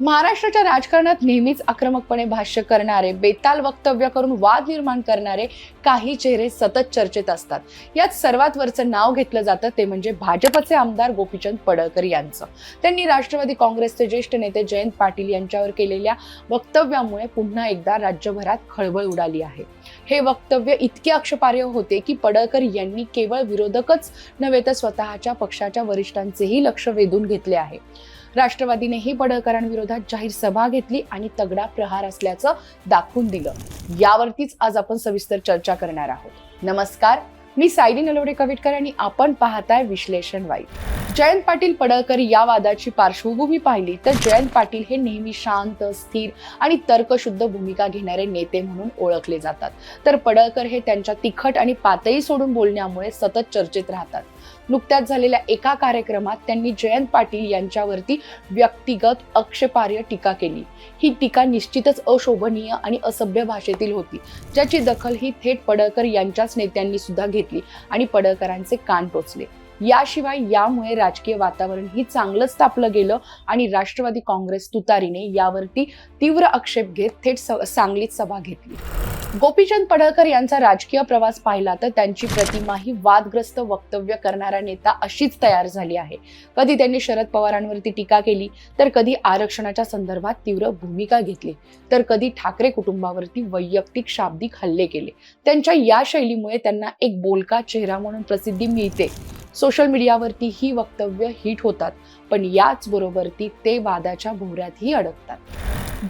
महाराष्ट्राच्या राजकारणात नेहमीच आक्रमकपणे भाष्य करणारे बेताल वक्तव्य करून वाद निर्माण करणारे काही चेहरे सतत चर्चेत असतात. यात सर्वात वरचं नाव घेतलं जातं ते म्हणजे भाजपचे आमदार गोपीचंद पडळकर यांचं. त्यांनी राष्ट्रवादी काँग्रेसचे ज्येष्ठ नेते जयंत पाटील यांच्यावर केलेल्या वक्तव्यामुळे पुन्हा एकदा राज्यभरात खळबळ उडाली आहे. हे वक्तव्य इतके आक्षेपार्ह होते की पडळकर यांनी केवळ विरोधकच नव्हे तर स्वतःच्या पक्षाच्या वरिष्ठांचेही लक्ष वेधून घेतले आहे. राष्ट्रवादीने हे पडळकरांविरोधात जाहीर सभा घेतली आणि तगडा प्रहार असल्याचं दाखवून दिलं. यावरतीच आज आपण सविस्तर चर्चा करणार आहोत. नमस्कार मी सायली नलवडे कविटकर आणि आपण पाहताय विश्लेषण वाईट. जयंत पाटील पडळकर या वादाची पार्श्वभूमी पाहिली तर जयंत पाटील हे नेहमी शांत स्थिर आणि तर्कशुद्ध भूमिका घेणारे नेते म्हणून ओळखले जातात. तर पडळकर हे त्यांच्या तिखट आणि पातळी सोडून बोलण्यामुळे सतत चर्चेत राहतात. नुकत्याच झालेल्या एका कार्यक्रमात त्यांनी जयंत पाटील यांच्यावरती व्यक्तिगत आक्षेपार्ह टीका केली. ही टीका निश्चितच अशोभनीय आणि असभ्य भाषेतील होती. ज्याची दखल ही थेट पडळकर यांच्याच नेत्यांनी सुद्धा घेतली आणि पडळकरांचे कान टोचले. याशिवाय यामुळे राजकीय वातावरण ही चांगलंच तापलं गेलं आणि राष्ट्रवादी काँग्रेस तुतारीने यावरती तीव्र आक्षेप घेत थेट स- सांगलीत सभा घेतली. गोपीचंद पडळकर यांचा राजकीय प्रवास पाहिला तर त्यांची प्रतिमा ही वादग्रस्त वक्तव्य करणारा नेता अशीच तयार झाली आहे. कधी त्यांनी शरद पवारांवरती टीका केली तर कधी आरक्षणाच्या संदर्भात तीव्र भूमिका घेतली तर कधी ठाकरे कुटुंबावरती वैयक्तिक शाब्दिक हल्ले केले. त्यांच्या या शैलीमुळे त्यांना एक बोलका चेहरा म्हणून प्रसिद्धी मिळते. सोशल मीडियावरती ही वक्तव्य हिट होतात पण याचबरोबर ती ते वादाच्या भोवऱ्यातही अडकतात.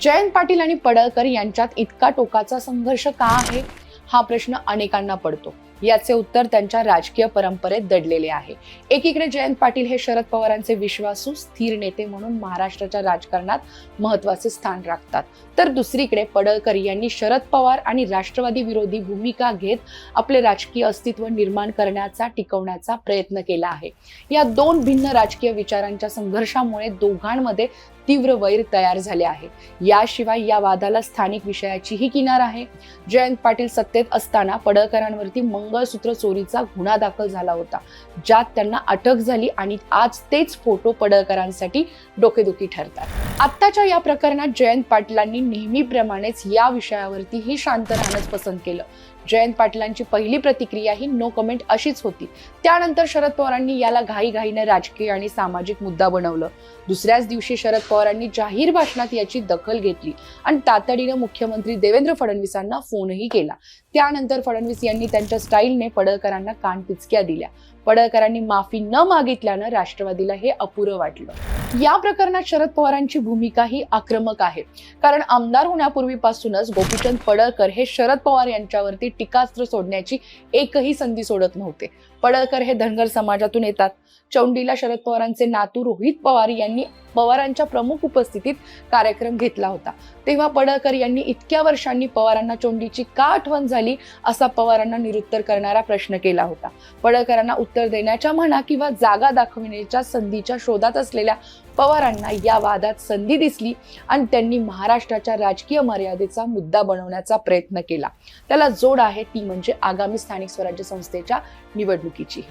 जयंत पाटील आणि पडळकर यांच्यात इतका टोकाचा संघर्ष का आहे? हा प्रश्न अनेकांना पडतो. याचे उत्तर त्यांच्या राजकीय परंपरेत दडलेले आहे. एकीकडे जयंत पाटील हे शरद पवारांचे विश्वासू स्थिर नेते म्हणून महाराष्ट्राच्या राजकारणात महत्त्वाचे स्थान राखतात. तर दुसरीकडे पडळकर यांनी शरद पवार आणि राष्ट्रवादी विरोधी भूमिका घेत आपले राजकीय अस्तित्व निर्माण करण्याचा टिकवण्याचा प्रयत्न केला आहे. या दोन भिन्न राजकीय विचारांच्या संघर्षामुळे दोघांमध्ये तीव्र वैर तयार झाले आहे. याशिवाय या वादाला स्थानिक विषयाचीही किनार आहे. जयंत पाटील सत्तेत असताना पडळकरांवरती मंगळसूत्र चोरीचा गुन्हा दाखल झाला होता. ज्यात त्यांना अटक झाली आणि आज तेच फोटो पडळकरांसाठी डोकेदुखी ठरतात. आत्ताच्या या प्रकरणात जयंत पाटलांनी नेहमीप्रमाणेच या विषयावरतीही शांत राहणंच पसंत केलं. जयंत पाटलांची पहिली प्रतिक्रिया ही नो कमेंट अशीच होती. त्यानंतर शरद पवारांनी याला घाईघाईने राजकीय आणि सामाजिक मुद्दा बनवलं. दुसऱ्याच दिवशी शरद पवारांनी जाहीर भाषणात याची दखल घेतली आणि तातडीनं मुख्यमंत्री देवेंद्र फडणवीसांना फोनही केला. त्यानंतर फडणवीस यांनी त्यांच्या स्टाईलने पडळकरांना कानपिचक्या दिल्या. पडळकरांनी माफी न मागितल्यानं राष्ट्रवादीला हे अपुरं वाटलं. या प्रकरणात शरद पवारांची भूमिका ही आक्रमक आहे. कारण आमदार होण्यापूर्वीपासूनच गोपीचंद पडळकर हे शरद पवार यांच्यावरती टीकास्त्र सोडण्याची एकही संधी सोडत नव्हते. पडळकर हे धनगर समाजातून येतात. चौंडीला शरद पवारांचे नातू रोहित पवार यांनी पवारांच्या प्रमुख उपस्थितीत कार्यक्रम घेतला होता. तेव्हा पडळकर यांनी इतक्या वर्षांनी पवारांना चोंडीची का आठवण झाली असा पवारांना निरुत्तर करणारा प्रश्न केला होता. पडळकरांना उत्तर देण्याच्या म्हणा किंवा जागा दाखविण्याच्या संधीच्या शोधात असलेल्या पवारांना या वादात संधी दिसली आणि त्यांनी महाराष्ट्राच्या राजकीय मर्यादेचा मुद्दा बनवण्याचा प्रयत्न केला. त्याला जोड आहे ती म्हणजे आगामी स्थानिक स्वराज्य संस्थेच्या निवडणुकीची.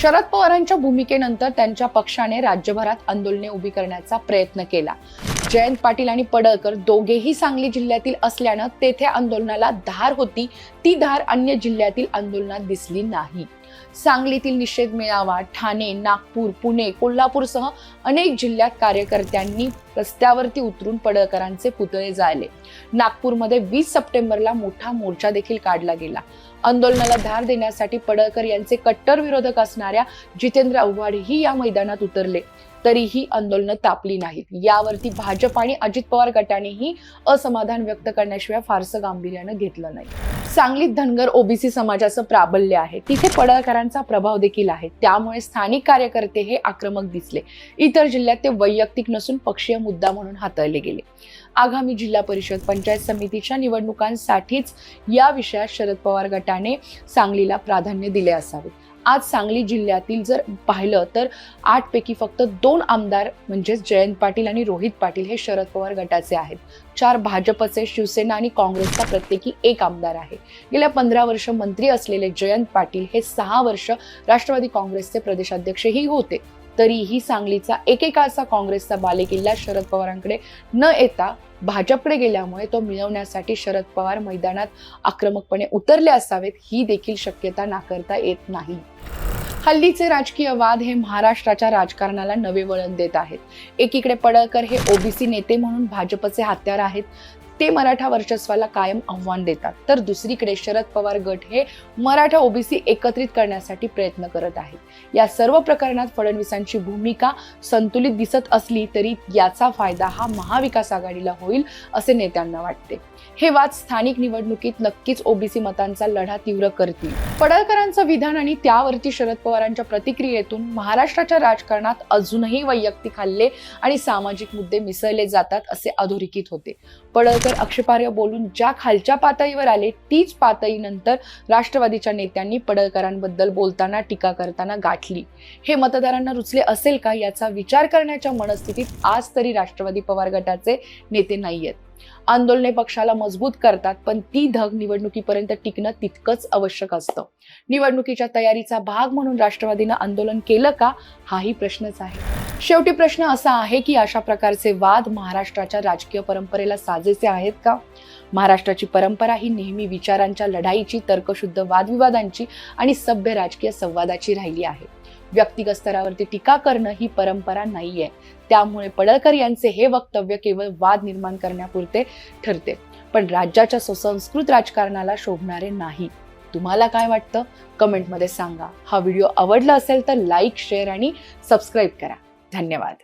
शरद पवारांच्या भूमिकेनंतर त्यांच्या पक्षाने राज्यभरात आंदोलने उभी करण्याचा प्रयत्न केला. जयंत पाटील आणि पडळकर दोघेही सांगली जिल्ह्यातील असल्यानं तेथे आंदोलनाला धार होती. ती धार अन्य जिल्ह्यातील आंदोलनात दिसली नाही. सांगलीतील निषेध मेळावा ठाणे नागपूर पुणे कोल्हापूरसह अनेक जिल्ह्यात कार्यकर्त्यांनी रस्त्यावरती उतरून पडळकरांचे पुतळे जाळले. नागपूरमध्ये वीस सप्टेंबरला मोठा मोर्चा देखील काढला गेला. आंदोलनाला धार देण्यासाठी पडळकर यांचे कट्टर विरोधक असणाऱ्या जितेंद्र आव्हाडही या मैदानात उतरले. तरीही आंदोलनं तापली नाहीत. यावरती भाजप आणि अजित पवार गटानेही असमाधान व्यक्त करण्याशिवाय फारसं गांभीर्यानं घेतलं नाही. सांगलीत धनगर ओबीसी समाजाचं प्राबल्य आहे. तिथे पडळकरांचा प्रभाव देखील आहे. त्यामुळे स्थानिक कार्यकर्ते हे आक्रमक दिसले. इतर जिल्ह्यात ते वैयक्तिक नसून पक्षीय मुद्दा म्हणून हाताळले गेले. आगामी जिल्हा परिषद पंचायत समितीच्या निवडणुकांसाठीच या विषयात शरद पवार गटाने सांगलीला प्राधान्य दिले असावे. आज सांगली जिल्ह्यातील जर पाहिलं तर आठपैकी फक्त दोन आमदार म्हणजेच जयंत पाटील आणि रोहित पाटील हे शरद पवार गटाचे आहेत. चार भाजपचे शिवसेना आणि काँग्रेसचा प्रत्येकी एक आमदार आहे. गेल्या पंधरा वर्ष मंत्री असलेले जयंत पाटील हे सहा वर्ष राष्ट्रवादी काँग्रेसचे प्रदेशाध्यक्षही होते. तरीही सांगलीचा एकेकाळचा काँग्रेसचा बालेकिल्ला शरद पवारांकडे न येता भाजपकडे गेल्यामुळे तो मिळवण्यासाठी शरद पवार मैदानात आक्रमकपणे उतरले असावेत ही देखील शक्यता नाकारता येत नाही. हल्लीचे राजकीय वाद हे महाराष्ट्राच्या राजकारणाला नवे वळण देत आहेत. एकीकडे पडळकर हे ओबीसी नेते म्हणून भाजपचे हत्यार आहेत ते मराठा वर्चस्वाला कायम आव्हान देतात. तर दुसरीकडे शरद पवार गट हे मराठा ओबीसी एकत्रित करण्यासाठी प्रयत्न करत आहेत. या सर्व प्रकरणात फडणवीसांची भूमिका संतुलित दिसत असली तरी याचा फायदा हा महाविकास आघाडीला होईल असे नेत्यांना वाटते. हे वाद स्थानिक निवडणुकीत नक्कीच ओबीसी मतांचा लढा तीव्र करतील. पडळकरांचं विधान आणि त्यावरती शरद पवारांच्या प्रतिक्रियेतून महाराष्ट्राच्या राजकारणात अजूनही वैयक्तिक हल्ले आणि सामाजिक मुद्दे मिसळले जातात असे अधोरेखित होते. तर अक्षपार्य बोलून ज्या खालच्या पातळीवर आले तीच पातळी नंतर राष्ट्रवादीच्या नेत्यांनी पडळकरांबद्दल बोलताना टीका करताना गाठली. हे मतदारांना रुचले असेल का याचा विचार करण्याच्या मनस्थितीत आज तरी राष्ट्रवादी पवार गटाचे नेते नाही आहेत आंदोलने पक्षाला मजबूत करतात पण ती धग निवडणुकीपर्यंत टिकणं तितकंच आवश्यक असतं. निवडणुकीच्या तयारीचा भाग म्हणून राष्ट्रवादीनं आंदोलन केलं का? हाही प्रश्नच आहे. शेवटी प्रश्न असा आहे की अशा प्रकारचे वाद महाराष्ट्राच्या राजकीय परंपरेला साजेसे आहेत का? महाराष्ट्राची परंपरा ही नेहमी विचारांच्या लढाईची तर्कशुद्ध वादविवादांची आणि सभ्य राजकीय संवादाची राहिली आहे. व्यक्तिगत स्तरावरती टीका करणं ही परंपरा नाहीये. त्यामुळे पडळकर यांचे हे वक्तव्य केवळ वाद निर्माण करण्यापुरते ठरते. पण राज्याच्या सुसंस्कृत राजकारणाला शोभणारे नाही. तुम्हाला काय वाटतं? कमेंटमध्ये सांगा. हा व्हिडिओ आवडला असेल तर लाईक शेअर आणि सबस्क्राईब करा. धन्यवाद.